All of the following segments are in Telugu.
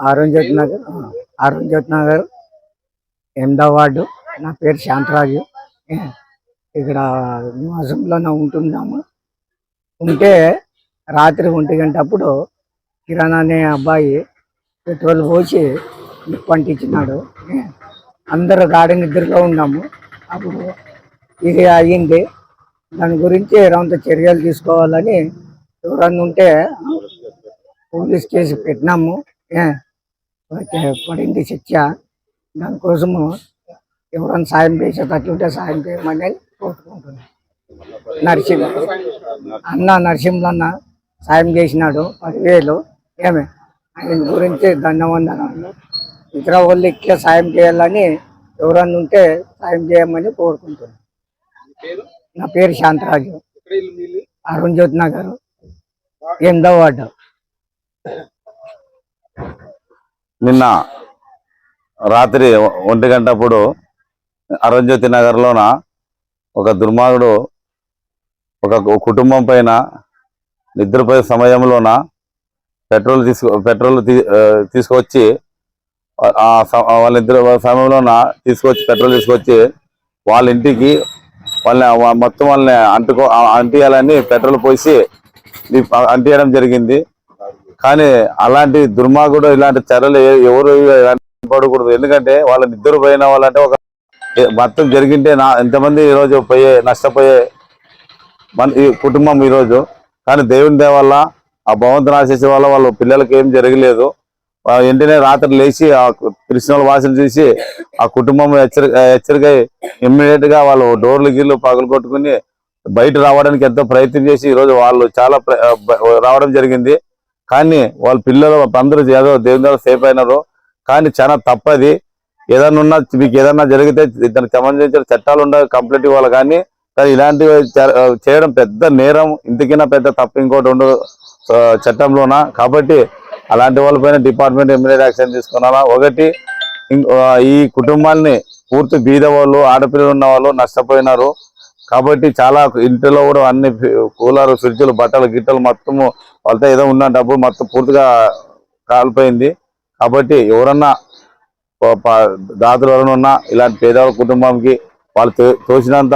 అరుణ్జ్యోతి నగర్ అరుణ్జ్యోతి నగర్ ఎనిమిదో వార్డు నా పేరు శాంతరాజు. ఇక్కడ నివాసంలోనే ఉంటున్నాము. ఉంటే రాత్రి ఒంటి గంట అప్పుడు కిరణ్ అనే అబ్బాయి పెట్రోల్ పోసి పంటించినాడు అందరు అందరూ గాడి నిద్రలో ఉన్నాము. అప్పుడు ఇది అయ్యింది. దాని గురించి ఎలాంటి చర్యలు తీసుకోవాలని ఎవరన్నా ఉంటే పోలీస్ కేసు పెట్టినాము. ఏ, పడింది శిక్ష. దానికోసము ఎవరైనా సాయం చేసేటట్లుంటే సాయం చేయమని కోరుకుంటున్నాను నరసింహ అన్న నరసింహన్న సాయం చేసినాడు పదివేలు. ఏమే? ఆయన గురించి ధన్యవాదాలు ఇతర వాళ్ళు ఇట్లా సాయం చేయాలని ఎవరన్నా ఉంటే సాయం చేయమని కోరుకుంటున్నాను నా పేరు శాంతరాజు. అరుణ్ జ్యోతి నగర్. ఎనిమిదో వార్డు. నిన్న రాత్రి ఒంటి గంటప్పుడు అరుణ్జ్యోతి నగర్లోన ఒక దుర్మార్గుడు ఒక కుటుంబం పైన నిద్రపోయే సమయంలోన పెట్రోల్ తీసుకు పెట్రోల్ తీ- తీసుకొచ్చి ఆ- ఆ సమయంలోన తీసుకొచ్చి పెట్రోల్ తీసుకొచ్చి వాళ్ళ ఇంటికి వాళ్ళని మొత్తం వాళ్ళని అంటుకో అంటియాలని పెట్రోల్ పోసి అంటియడం జరిగింది. కానీ అలాంటి దుర్మార్గుడు ఇలాంటి చర్యలు ఎవరు పడకూడదు. ఎందుకంటే వాళ్ళ నిద్ర పోయిన వాళ్ళంటే ఒక మొత్తం జరిగింటే నా ఎంతమంది ఈరోజు పోయే నష్టపోయే మన ఈ కుటుంబం ఈరోజు కానీ దేవుని దయ వల్ల ఆ భగవంతుని ఆశించే వల్ల వాళ్ళ పిల్లలకి ఏం జరగలేదు. వెంటనే రాత్రి లేచి ఆ కృష్ణ వాసన చూసి ఆ కుటుంబం హెచ్చరిక హెచ్చరిక ఇమ్మీడియట్గా వాళ్ళు డోర్లు గీర్లు పగలు కొట్టుకుని బయట రావడానికి ఎంతో ప్రయత్నం చేసి ఈరోజు వాళ్ళు చాలా రావడం జరిగింది. కానీ వాళ్ళ పిల్లలు అందరూ ఏదో దేవుని ద్వారా సేఫ్ అయినారు. కానీ చాలా తప్పది. ఏదైనా ఉన్నా మీకు ఏదైనా జరిగితే దానికి సంబంధించిన చట్టాలు ఉండవు కంప్లీట్ ఇవ్వాలి. కానీ కానీ ఇలాంటివి చేయడం పెద్ద నేరం. ఇంతకైనా పెద్ద తప్పు ఇంకోటి ఉండదు చట్టంలోన? కాబట్టి అలాంటి వాళ్ళపైన డిపార్ట్మెంట్ ఇమ్మీడియట్ యాక్షన్ తీసుకున్నారా? ఒకటి ఈ కుటుంబాన్ని పూర్తి బీద వాళ్ళు ఆడపిల్లలు ఉన్న వాళ్ళు నష్టపోయినారు. కాబట్టి చాలా ఇంటిలో కూడా అన్ని కూలర్ ఫ్రిడ్జ్లు బట్టలు గిట్టలు మొత్తము వాళ్ళతో ఏదో ఉన్న డబ్బు మొత్తం పూర్తిగా కాలిపోయింది. కాబట్టి ఎవరన్నా దాతలు ఎవరైనా ఉన్నా ఇలాంటి పేదవాళ్ళ కుటుంబంకి వాళ్ళు తోచినంత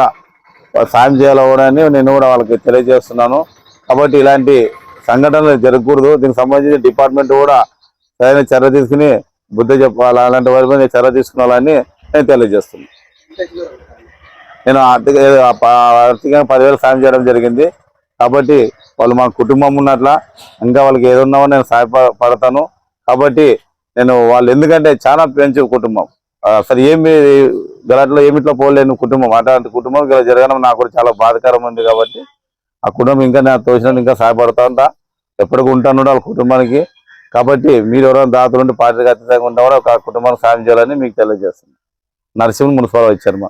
సాయం చేయాలని నేను కూడా వాళ్ళకి తెలియజేస్తున్నాను. కాబట్టి ఇలాంటి సంఘటనలు జరగకూడదు. దీనికి సంబంధించిన డిపార్ట్మెంట్ కూడా సరైన చర్య తీసుకుని బుద్ధి చెప్పాలి అలాంటి వారి మీద చర్య తీసుకోవాలని నేను తెలియజేస్తున్నాను. నేను ఆర్థిక ఆర్థికంగా పదివేలు సాయం చేయడం జరిగింది. కాబట్టి వాళ్ళు మా కుటుంబం ఉన్నట్ల ఇంకా వాళ్ళకి ఏదున్నామో నేను సహాయపడతాను కాబట్టి నేను వాళ్ళు ఎందుకంటే చాలా పెంచు కుటుంబం. అసలు ఏమి గలాట్లో ఏమిట్లో పోలేని కుటుంబం. అట్లాంటి కుటుంబం ఇలా జరగడం నాకు కూడా చాలా బాధకరం ఉంది కాబట్టి ఆ కుటుంబం ఇంకా నేను తోచినట్టు ఇంకా సహాయపడతా ఉంటా ఎప్పటికీ ఉంటాను వాళ్ళ కుటుంబానికి. కాబట్టి మీరు ఎవరైనా దాతలు ఉంటే పార్టీకి అతీతంగా ఉంటా కూడా ఒక కుటుంబానికి సాయం చేయాలని మీకు తెలియజేస్తుంది నరసింహ మున్సిపల్ వచ్చారు మా